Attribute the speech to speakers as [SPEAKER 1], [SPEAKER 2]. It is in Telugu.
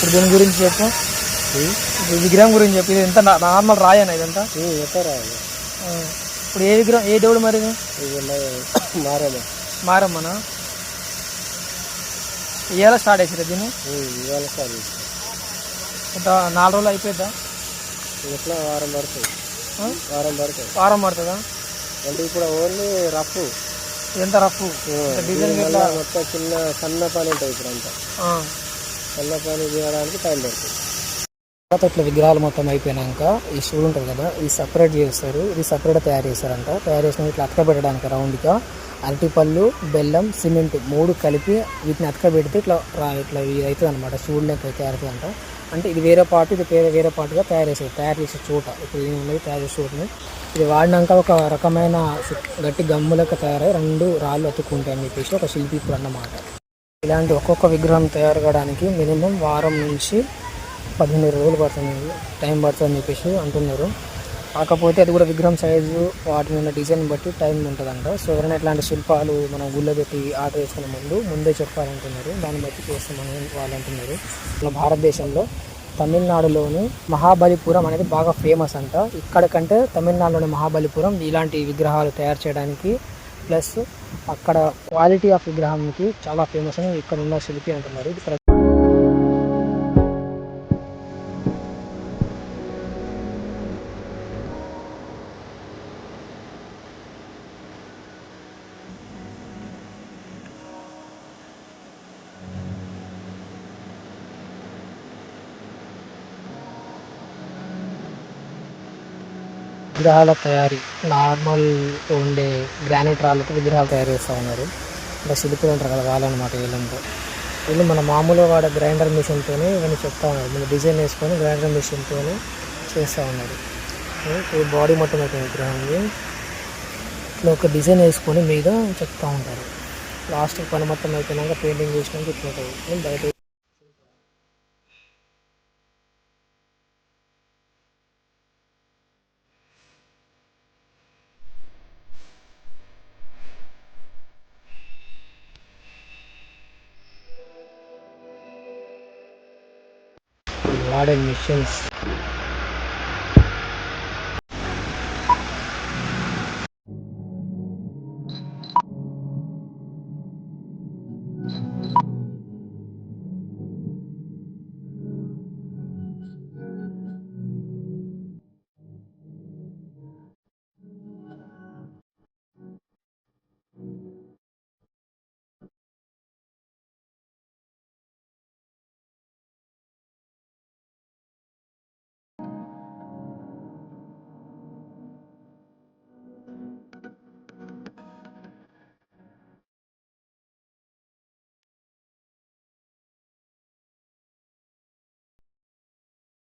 [SPEAKER 1] ఇప్పుడు దీని గురించి చెప్పు. విగ్రహం గురించి చెప్పు. ఇది ఎంత నార్మల్ రాయనా ఇదంతా?
[SPEAKER 2] ఎక్కరా
[SPEAKER 1] ఆ. ఇప్పుడు ఏ విగ్రహం ఏ దేవుడు మరి ఇది?
[SPEAKER 2] ఇది మారేమా
[SPEAKER 1] మారమ్మనా? ఇవాళ స్టార్ట్ చేసారు దీన్ని?
[SPEAKER 2] ఇవాళ సార్
[SPEAKER 1] ఇంత నాలుగు రోజులు అయిపోద్దా
[SPEAKER 2] ఎట్లా? వారం పడుతుంది? వారం పడుతుంది.
[SPEAKER 1] వారం పడుతుందా?
[SPEAKER 2] అంటే ఇప్పుడు ఓన్లీ రఫ్.
[SPEAKER 1] ఎంత రఫ్? డిజైన్
[SPEAKER 2] మొత్తం చిన్న సన్న పని ఉంటుంది ఇప్పుడు అంతా
[SPEAKER 1] ఆ.
[SPEAKER 2] సన్న చేయడానికి టైం పడుతుంది.
[SPEAKER 1] తర్వాత ఇట్లా విగ్రహాలు మొత్తం అయిపోయినాక ఈ షూలు ఉంటుంది కదా ఇది సపరేట్ చేస్తారు. ఇది సపరేట్ తయారు చేస్తారంట. తయారు చేసిన ఇట్లా అతక పెట్టడానికి రౌండ్గా అరటిపళ్ళు బెల్లం సిమెంట్ మూడు కలిపి వీటిని అతక పెడితే ఇట్లా ఇట్లా ఇది అవుతుంది అనమాట షూల్ లెక్క తయారవుతుందంట. అంటే ఇది వేరే పార్ట్ ఇది వేరే వేరే పార్ట్గా తయారు చేసేది తయారు చేసే చోట ఇప్పుడు ఏమి ఉన్నది తయారు చేసే చోటని. ఇది వాడినాక ఒక రకమైన గట్టి గమ్ములకు తయారై రెండు రాళ్ళు అతుక్కుంటాయి చెప్పేసి ఒక శిల్పి ఇప్పుడు అన్నమాట. ఇలాంటి ఒక్కొక్క విగ్రహం తయారు కావడానికి మినిమం వారం నుంచి పదిహేను రోజులు పడుతుంది. టైం పడుతుంది అని చెప్పేసి అంటున్నారు. కాకపోతే అది కూడా విగ్రహం సైజు వాటి మీద డిజైన్ బట్టి టైం ఉంటుందంట. సో ఎవరైనా ఇట్లాంటి శిల్పాలు మనం గుళ్ళో పెట్టి ఆర్డర్ చేసుకునే ముందు ముందే చెప్పాలంటున్నారు. దాన్ని బట్టి చేస్తామని వాళ్ళు అంటున్నారు. ఇలా భారతదేశంలో తమిళనాడులోని మహాబలిపురం అనేది బాగా ఫేమస్ అంట. ఇక్కడ కంటే తమిళనాడులోని మహాబలిపురం ఇలాంటి విగ్రహాలు తయారు చేయడానికి ప్లస్ అక్కడ క్వాలిటీ ఆఫ్ విగ్రహానికి చాలా ఫేమస్ అని ఇక్కడ ఉన్న శిల్పి అంటున్నారు. విగ్రహాల తయారీ నార్మల్ ఉండే గ్రానైట్ రాళ్ళతో విగ్రహాలు తయారు చేస్తూ ఉన్నారు. ఇలా శిల్పులు ఉంటారు కదా వాళ్ళనమాట వీళ్ళంతా వీళ్ళు మన మామూలుగా వాడే గ్రైండర్ మిషన్తోనే ఇవన్నీ చెప్తా ఉన్నారు. మన డిజైన్ వేసుకొని గ్రైండర్ మిషన్తో చేస్తూ ఉన్నారు. ఈ బాడీ మొత్తం అయితే విగ్రహాన్ని ఇట్లా ఒక డిజైన్ వేసుకొని మీద చెప్తూ ఉంటారు. లాస్ట్ పని మొత్తం అయిపోయినాక పెయింటింగ్ చేసినాక ఇట్లా బయట వాడే మిషన్స్